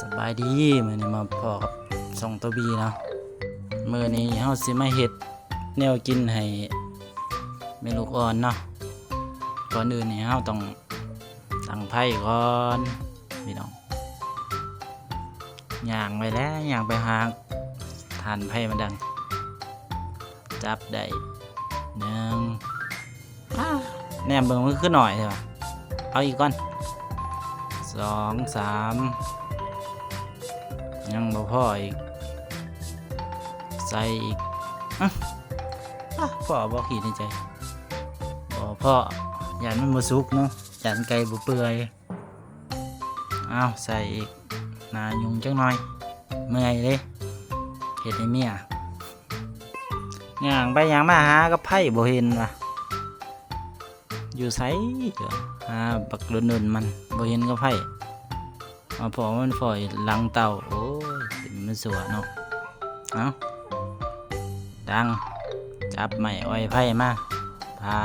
สบายดีมือนี้มาพอกับสองตัวบีนะมือนี้เฮาสิมาเฮ็ดแนวกินให้แม่ลูกอ่อนเนาะก่อนอื่นนี่เฮาต้องตั้งไผ่ก่อนพี่น้องย่างไปแล้วย่างไปหาทานไผ่มาดัง จับได้หนึ่งแนมเบิ่งมันขึ้นหน่อยใช่ปะเอาอีกก่อนสองสาม ยังบ่พออีก ใส่อีกอะอะพ่อบอกขีดในใจบ่พ่อยันมันบ่สุกเนาะยันไก่บ่เปื่อยเอาใส่อีกหนายุงจังหน่อย เมื่อยเลยเฮ็ดให้เมียย่างไปย่างมาหากับไผ่บ่เห็นว่ะอยู่ไสเด้อหาบักลุนๆมันบ่เห็นกับไผ่ มาพอมันฝอยหลังเต่าโอ้ยมันสวยเนาะเอาดัง จับไม้อ้อยไผ่มาพา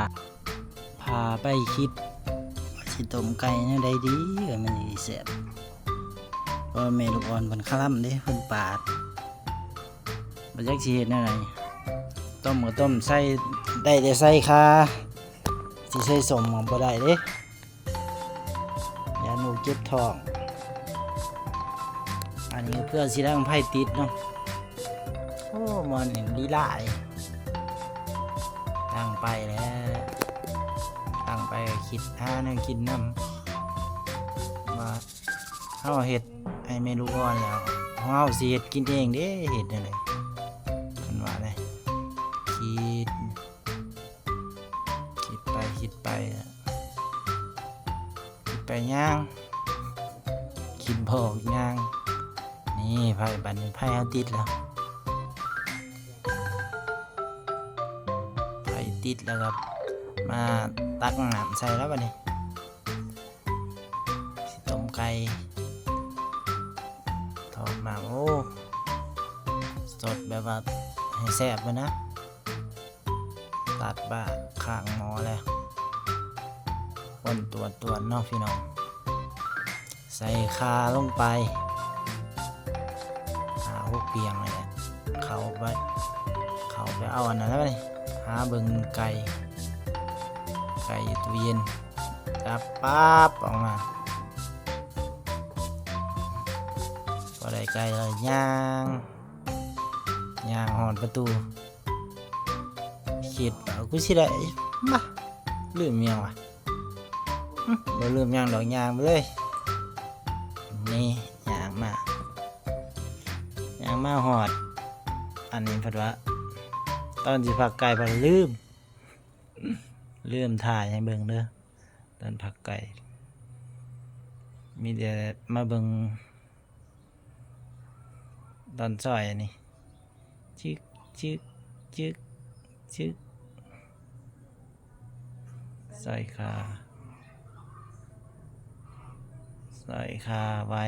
พาไปคิดสิต้มไก่แนวใดดีเอ้ยมันสิแซ่บเพราะว่าแม่ลูกอ่อนเพิ่นคลั่มเด้เพิ่นปาดบ่จักสิเฮ็ดแนวใดต้มก็ต้มใส่ได้แต่ใส่ค่ะสิใส่สมของบ่ได้เด้ยาหนูเก็บทอง อันนี้เพื่อสิได้ของไผ่ติดเนาะโอ้มันเห็นลีลายตั้งไปแล้วตั้งไปคิดหาแนวกินนำว่าเฮาเฮ็ดให้เมนูก่อนแล้วเฮาสิเฮ็ดกินเองเด้เฮ็ดเลยเพิ่นว่าได้คิด คิดไปคิดไปคิดไปย่างคิดบอกย่าง นี่ไพ่บันนี้ไพ่เขาติดแล้วไพ่ติดแล้วครับ มาตักน้ำใส่แล้วบันนี้ต้มไก่ทอดมาโอ้สดแบบว่าให้แซ่บเลยนะ ตัดบ้าข้างหมอแล้ววนตัวตัวเนอกพี่น้อง ใส่คาลงไป พวกเปียงเลยแหละเขาไปเขาไปเอาอันนั้นแล้วไปหาเบิงไก่ไก่อยู่ตู้เย็นจับปั๊บออกมาพอได้ไก่แล้วย่างย่างหอนประตูคิดว่ากูสิได้มาลืมยังวะหึบ่ลืมยังดอกยางไปเลยนี่ยางมาางมาหอด อันนี้พัดว่าตอนสิผักไก่พัดลืมลืมถ่ายให้เบิ่งเด้อตอนผักไก่ มีแต่มาเบิ่งตอนซอยอันนี้ชึกชึกชึกชึกใส่คาใส่คาไว้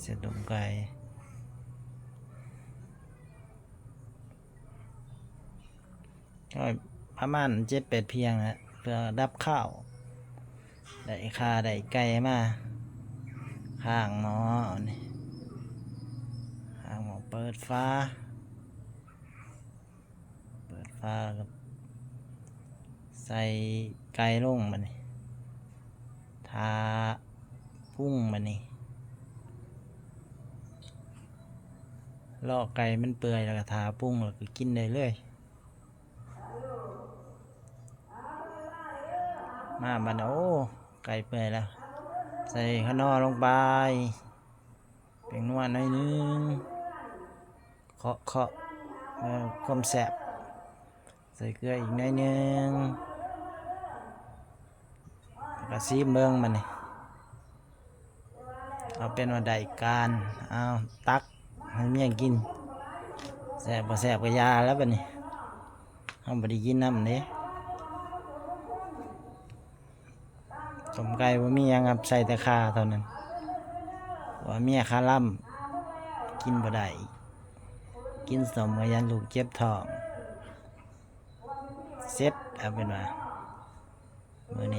เสร็จดมไก่ ก็ประมาณเจ็ดแปดเพียงนะเพื่อดับข้าวได้คาได้ไก่มาข้างหมอนี่ข้างหมอเปิดฟ้า เปิดฟ้ากับใส่ไก่ลงมานี่ทาพุ่งมานี่ลอกไก่มันเปื่อยแล้วก็ทาพุ่งแล้วก็กินได้เลย มาบันโอ้ไก่เปื่อยแล้ว ใส่ข้าวนอลงไปเป็นนวดหน่อยนึงเคาะเคาะเอ่อความแสบใส่เกลืออีกหน่อยนึงแล้วก็ซีเมืองมันนี่เอาเป็นว่าได้การเอาตักให้เมียกินแสบบ่แสบก็ยาแล้วบัดนี้เอาบ่ได้กินน้ำเด้ มไก่ว่ามีหยังครับใส่แต่ขาเท่านั้นว่าเมียขาล่ำกินบ่ได้กินสมก็ยันลูกเจ็บท้องเซ็ตเอาเป็นว่ามือนี้